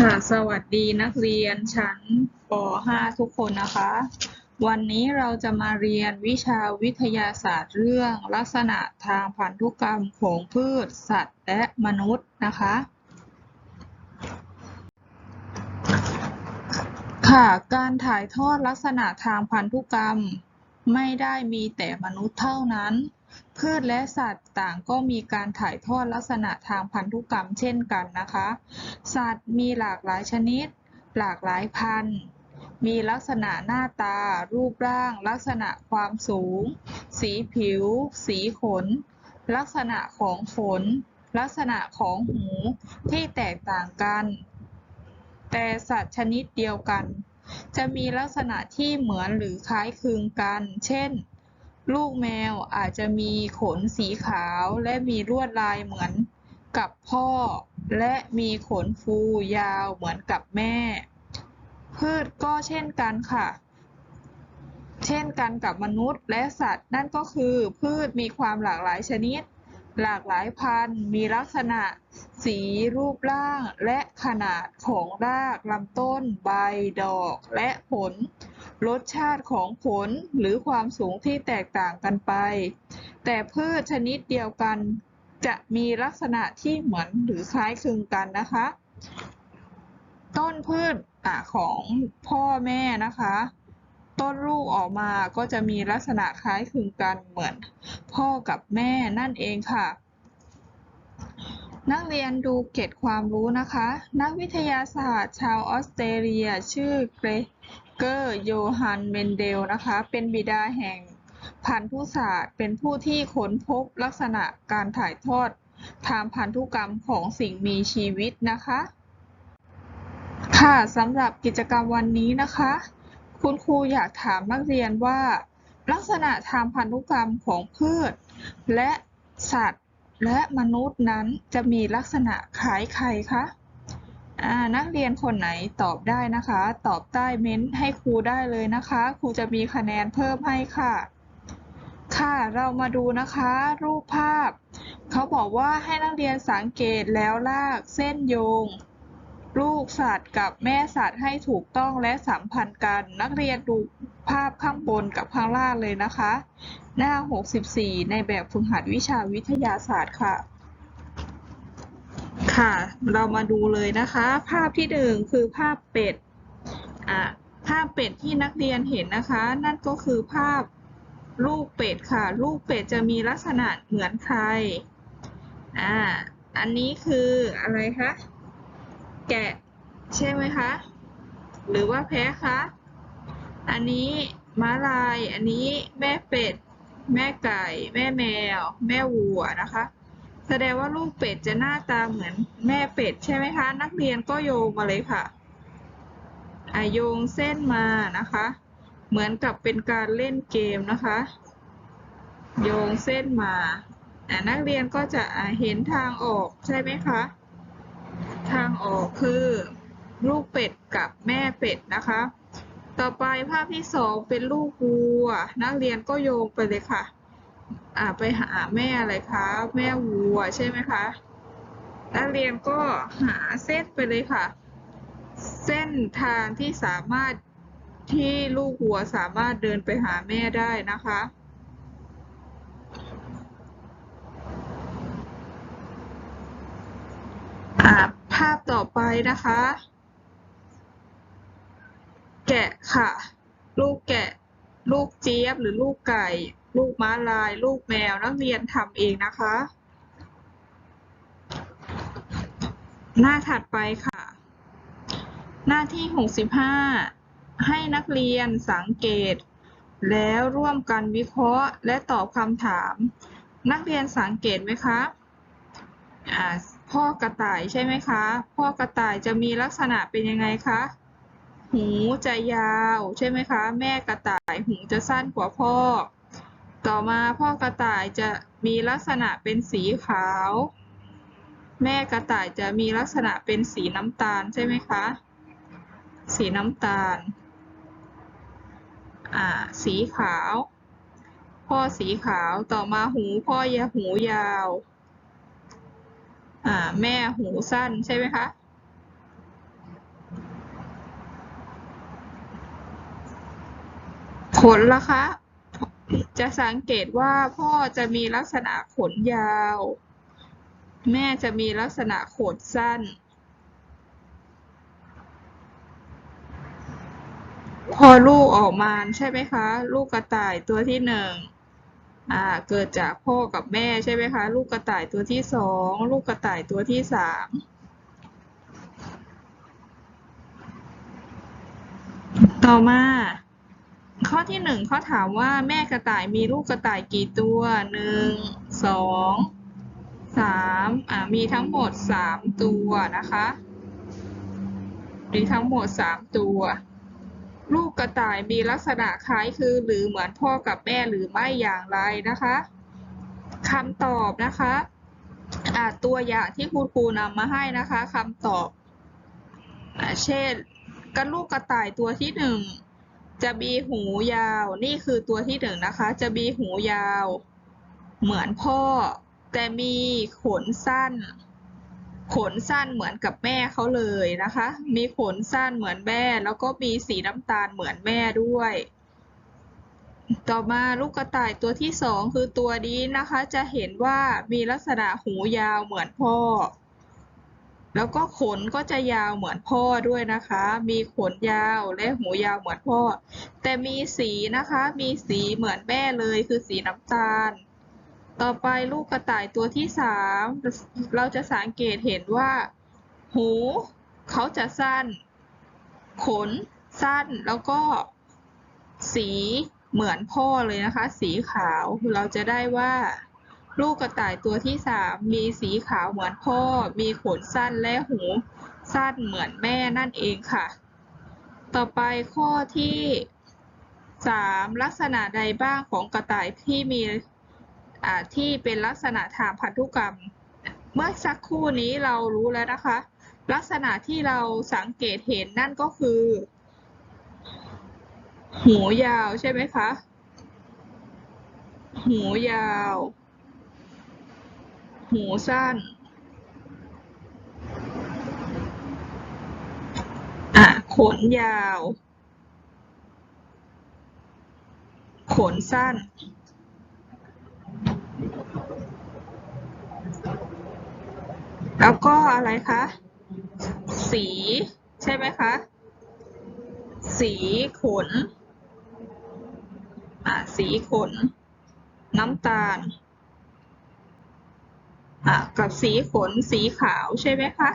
ค่ะ สวัสดีนักเรียนชั้นป .5 ทุกคนนะคะ วันนี้เราจะมาเรียนวิชาวิทยาศาสตร์เรื่องลักษณะทางพันธุกรรมของพืช สัตว์ และมนุษย์นะคะ ค่ะการถ่ายทอดลักษณะทางพันธุกรรม ไม่ได้มีแต่มนุษย์เท่านั้น พืชและสัตว์ต่างก็มีการถ่ายทอดลักษณะทางพันธุกรรมเช่นกันนะคะ สัตว์มีหลากหลายชนิด หลากหลายพันธุ์ มีลักษณะหน้าตา รูปร่าง ลักษณะความสูง สีผิว สีขน ลักษณะของขน ลักษณะของหูที่แตกต่างกัน แต่สัตว์ชนิดเดียวกัน จะมีลักษณะที่เหมือนหรือคล้ายคลึงกัน เช่น ลูกแมวอาจจะมีขนสีขาวและมีลวดลายเหมือนกับพ่อ และมีขนฟูยาวเหมือนกับแม่ พืชก็เช่นกันค่ะ เช่นกันกับมนุษย์และสัตว์ นั่นก็คือพืชมีความหลากหลายชนิด หลากหลายพันธุ์ มีลักษณะ สีรูปร่าง และขนาดของรากลำต้น ใบดอกและผล รสชาติของผลหรือความสูงที่แตกต่างกันไป แต่พืชชนิดเดียวกันจะมีลักษณะที่เหมือนหรือคล้ายคลึงกันนะคะ ต้นพืชอของพ่อแม่นะคะ ต้นลูกออกมาก็จะมีลักษณะคล้ายคลึงกันเหมือน พ่อกับแม่นั่นเองค่ะ นักเรียนดูเกร็ดความรู้นะคะ นักวิทยาศาสตร์ชาวออสเตรเลียชื่อเกร เกอร์ โยฮัน เมนเดล นะคะ เป็นบิดาแห่งพันธุศาสตร์ เป็นผู้ที่ค้นพบลักษณะการถ่ายทอดทางพันธุกรรมของสิ่งมีชีวิตนะคะ ค่ะสำหรับกิจกรรมวันนี้นะคะ คุณครูอยากถามนักเรียนว่า ลักษณะทางพันธุกรรมของพืช และสัตว์ และมนุษย์นั้นจะมีลักษณะคล้ายใครคะ นักเรียนคนไหนตอบได้นะคะ ตอบใต้เม้นต์ให้ครูได้เลยนะคะ ครูจะมีคะแนนเพิ่มให้ค่ะ ค่ะเรามาดูนะคะ รูปภาพ เขาบอกว่าให้นักเรียนสังเกตแล้วลากเส้นโยง ลูกสัตว์กับแม่สัตว์ให้ถูกต้องและสัมพันธ์กัน นักเรียนดูภาพข้างบนกับข้างล่างเลยนะคะ หน้า 64 ในแบบฝึกหัดวิชาวิทยาศาสตร์ค่ะ ค่ะ เรามาดูเลยนะคะ ภาพที่หนึ่งคือภาพเป็ดอ่าภาพเป็ดที่นักเรียนเห็นนะคะ นั่นก็คือภาพลูกเป็ดค่ะ ลูกเป็ดจะมีลักษณะเหมือนใครอ่าอันนี้คืออะไรคะแกะใช่ไหมคะหรือว่าแพะคะอันนี้ม้าลาย อันนี้แม่เป็ด แม่ไก่ แม่แมว แม่วัวนะคะ แสดงว่าลูกเป็ดจะหน้าตาเหมือนแม่เป็ดใช่ไหมคะ นักเรียนก็โยงมาเลยค่ะอะโยงเส้นมานะคะ เหมือนกับเป็นการเล่นเกมนะคะ โยงเส้นมาอ่นักเรียนก็จะเห็นทางออกใช่ไหมคะ ทางออกคือลูกเป็ดกับแม่เป็ดนะคะ ต่อไปภาพที่สองเป็นลูกวัว นักเรียนก็โยงไปเลยค่ะ ไปหาแม่อะไรคะแม่วัวใช่ไหมคะนักเรียนก็หาเส้นไปเลยค่ะ เส้นทางที่สามารถที่ลูกวัวสามารถเดินไปหาแม่ได้นะคะอ่าภาพต่อไปนะคะ แกะค่ะ ลูกแกะ ลูกเจี๊ยบหรือลูกไก่ ลูกม้าลาย ลูกแมวนักเรียนทำเองนะคะ หน้าถัดไปค่ะ หน้าที่ 65 ให้นักเรียนสังเกต แล้วร่วมกันวิเคราะห์และตอบคำถาม นักเรียนสังเกตไหมคะพ่อกระต่ายใช่ไหมคะ พ่อกระต่ายจะมีลักษณะเป็นยังไงคะ หูจะยาวใช่ไหมคะ แม่กระต่ายหูจะสั้นกว่าพ่อ ต่อมาพ่อกระต่ายจะมีลักษณะเป็นสีขาว แม่กระต่ายจะมีลักษณะเป็นสีน้ำตาลใช่ไหมคะ สีน้ำตาล อ่า สีขาว พ่อสีขาวต่อมาหูพ่อยาหูยาว อ่า แม่หูสั้นใช่ไหมคะผลล่ะคะ จะสังเกตว่าพ่อจะมีลักษณะขนยาว แม่จะมีลักษณะขนสั้น พอลูกออกมาใช่ไหมคะ ลูกกระต่ายตัวที่หนึ่งอ่าเกิดจากพ่อกับแม่ใช่ไหมคะ ลูกกระต่ายตัวที่สองลูกกระต่ายตัวที่สามต่อมา ข้อที่หนึ่งเขาถามว่าแม่กระต่ายมีลูกกระต่ายกี่ตัวหนึ่งสองสามอ่ามีทั้งหมดสามตัวนะคะมีทั้งหมดสามตัว ลูกกระต่ายมีลักษณะคล้ายคือหรือเหมือนพ่อกับแม่หรือไม่อย่างไรนะคะคำตอบนะคะอ่าตัวอย่างที่คุณครูนำมาให้นะคะคำตอบอเช่นกระลูกกระต่ายตัวที่หนึ่ง จะมีหูยาว นี่คือตัวที่หนึ่งนะคะ จะมีหูยาว เหมือนพ่อ แต่มีขนสั้น ขนสั้นเหมือนกับแม่เขาเลยนะคะ มีขนสั้นเหมือนแม่แล้วก็มีสีน้ำตาลเหมือนแม่ด้วย ต่อมาลูกกระต่ายตัวที่สองคือตัวนี้นะคะ จะเห็นว่ามีลักษณะหูยาวเหมือนพ่อ แล้วก็ขนก็จะยาวเหมือนพ่อด้วยนะคะ มีขนยาวและหูยาวเหมือนพ่อ แต่มีสีนะคะ มีสีเหมือนแม่เลยคือสีน้ำตาล ต่อไปลูกกระต่ายตัวที่สามเราจะสังเกตเห็นว่า หูเขาจะสั้น ขนสั้นแล้วก็สีเหมือนพ่อเลยนะคะ สีขาวเราจะได้ว่า ลูกกระต่ายตัวที่สามมีสีขาวเหมือนพ่อ มีขนสั้นและหูสั้นเหมือนแม่นั่นเองค่ะ ต่อไปข้อที่สามลักษณะใดบ้างของกระต่ายที่มีที่เป็นลักษณะทางพันธุกรรม เมื่อสักครู่นี้เรารู้แล้วนะคะ ลักษณะที่เราสังเกตเห็นนั่นก็คือ หูยาวใช่ไหมคะ หูยาว หูสั้น อะ ขนยาว ขนสั้น แล้วก็อะไรคะ สี ใช่ไหมคะ สีขน อะ สีขน น้ำตาล กับสีขนสีขาวใช่ไหมคะ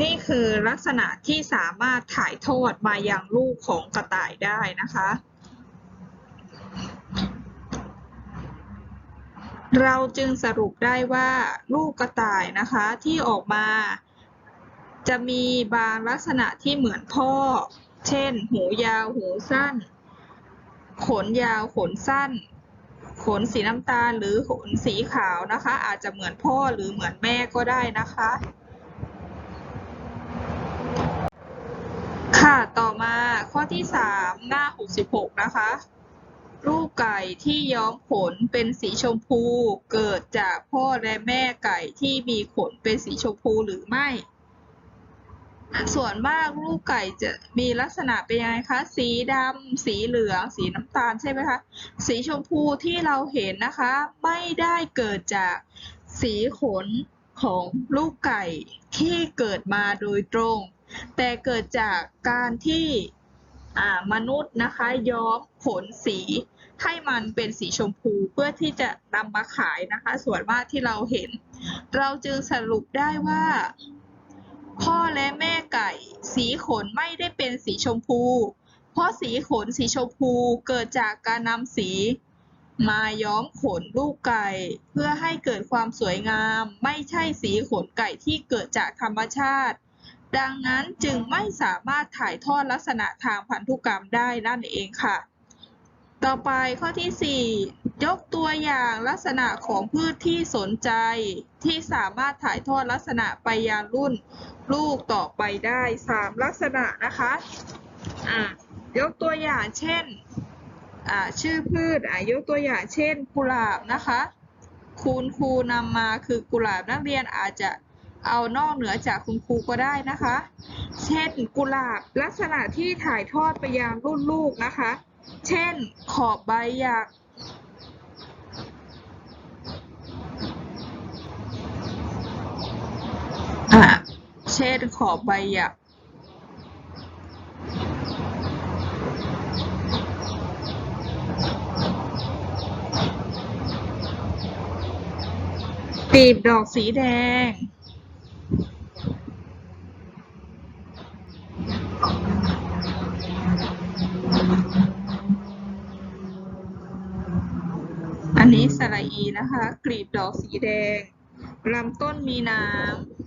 นี่คือลักษณะที่สามารถถ่ายทอดมายังลูกของกระต่ายได้นะคะ เราจึงสรุปได้ว่าลูกกระต่ายนะคะที่ออกมาจะมีบางลักษณะที่เหมือนพ่อ เช่น หูยาว หูสั้น ขนยาว ขนสั้น ขนสีน้ำตาลหรือขนสีขาวนะคะ อาจจะเหมือนพ่อหรือเหมือนแม่ก็ได้นะคะ ค่ะต่อมาข้อที่สามหน้า 66 นะคะ ลูกไก่ที่ย้อมขนเป็นสีชมพู เกิดจากพ่อและแม่ไก่ที่มีขนเป็นสีชมพูหรือไม่ ส่วนมากลูกไก่จะมีลักษณะเป็นยังไงคะ สีดำ สีเหลือง สีน้ำตาลใช่ไหมคะ สีชมพูที่เราเห็นนะคะ ไม่ได้เกิดจากสีขนของลูกไก่ที่เกิดมาโดยตรง แต่เกิดจากการที่มนุษย์นะคะย้อมขนสีให้มันเป็นสีชมพูเพื่อที่จะนำมาขายนะคะ ส่วนมากที่เราเห็น เราจึงสรุปได้ว่า พ่อและแม่ไก่ สีขนไม่ได้เป็นสีชมพู เพราะสีขนสีชมพูเกิดจากการนำสี มาย้อมขนลูกไก่ เพื่อให้เกิดความสวยงาม ไม่ใช่สีขนไก่ที่เกิดจากธรรมชาติ ดังนั้นจึงไม่สามารถถ่ายทอดลักษณะทางพันธุกรรมได้นั่นเองค่ะ ต่อไปข้อที่ 4 ยกตัวอย่างลักษณะของพืชที่สนใจ ที่สามารถถ่ายทอดลักษณะไปยังรุ่นลูกต่อไปได้ 3 ลักษณะนะคะอ่ายกตัวอย่างเช่นอ่าชื่อพืชอ่ายกตัวอย่างเช่น กุหลาบนะคะคุณครูนำมาคือกุหลาบนักเรียนอาจจะเอานอกเหนือจากคุณครูก็ได้นะคะ เช่น กุหลาบลักษณะที่ถ่ายทอดไปยังรุ่นลูกนะคะ เช่น ขอบใบหยัก อ่า เช่นขอบใบหยักกลีบดอกสีแดง อันนี้สระอีนะคะ กลีบดอกสีแดงลำต้นมีน้ำ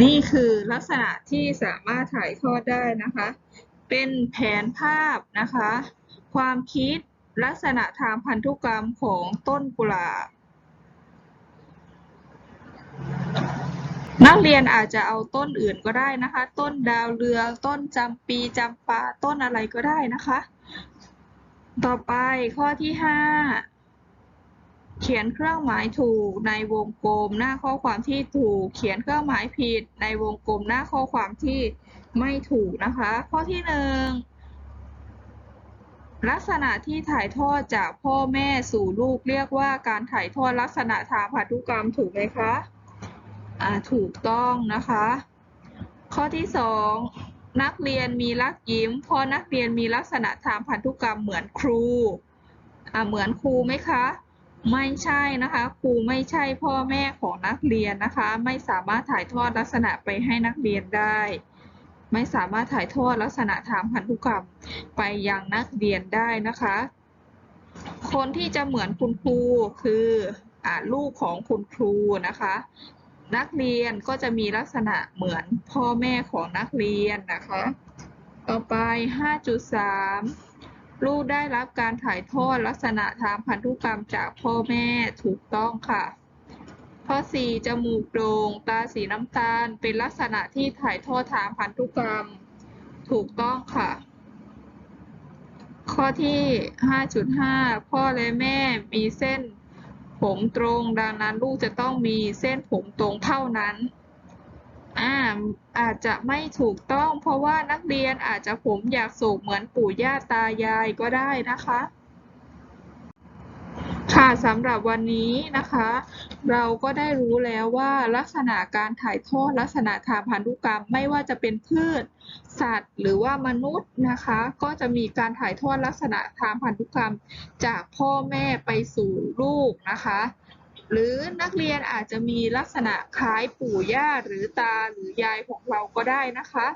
นี่คือลักษณะที่สามารถถ่ายทอดได้นะคะ เป็นแผนภาพนะคะ ความคิดลักษณะทางพันธุกรรมของต้นกุหลาบนักเรียนอาจจะเอาต้นอื่นก็ได้นะคะ ต้นดาวเรืองต้นจำปีจำปาต้นอะไรก็ได้นะคะ ต่อไปข้อที่ห้า เขียนเครื่องหมายถูกในวงกลมหน้าข้อความที่ถูก เขียนเครื่องหมายผิดในวงกลมหน้าข้อความที่ไม่ถูกนะคะ ข้อที่หนึ่งลักษณะที่ถ่ายทอดจากพ่อแม่สู่ลูกเรียกว่าการถ่ายทอดลักษณะทางพันธุกรรมถูกไหมคะอ่าถูกต้องนะคะ ข้อที่สองนักเรียนมีลักยิ้มเพราะนักเรียนมีลักษณะทางพันธุกรรมเหมือนครูอ่าเหมือนครูไหมคะ ไม่ใช่นะคะ ครูไม่ใช่พ่อแม่ของนักเรียนนะคะ ไม่สามารถถ่ายทอดลักษณะไปให้นักเรียนได้ ไม่สามารถถ่ายทอดลักษณะทางพันธุกรรมไปยังนักเรียนได้นะคะ คนที่จะเหมือนคุณครูคืออลูกของคุณครูนะคะ นักเรียนก็จะมีลักษณะเหมือนพ่อแม่ของนักเรียนนะคะ ต่อไป 5.3 ลูกได้รับการถ่ายทอดลักษณะทางพันธุกรรมจากพ่อแม่ถูกต้องค่ะ ข้อ 4 จมูกโด่งตาสีน้ำตาล เป็นลักษณะที่ถ่ายทอดทางพันธุกรรม ถูกต้องค่ะ ข้อที่ 5.5 พ่อและแม่มีเส้นผมตรง ดังนั้นลูกจะต้องมีเส้นผมตรงเท่านั้น อ่าอาจจะไม่ถูกต้อง เพราะว่านักเรียนอาจจะผมอยากโศกเหมือนปู่ย่าตายายก็ได้นะคะ ค่ะสำหรับวันนี้นะคะ เราก็ได้รู้แล้วว่าลักษณะการถ่ายทอดลักษณะทางพันธุกรรมไม่ว่าจะเป็นพืช สัตว์ หรือว่ามนุษย์นะคะ ก็จะมีการถ่ายทอดลักษณะทางพันธุกรรมจากพ่อแม่ไปสู่ลูกนะคะ หรือนักเรียนอาจจะมีลักษณะคล้ายปู่ย่าหรือตาหรือยายของเราก็ได้นะคะ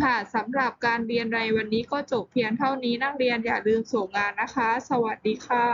ค่ะสำหรับการเรียนในวันนี้ก็จบเพียงเท่านี้นักเรียนอย่าลืมส่งงานนะคะ สวัสดีค่ะ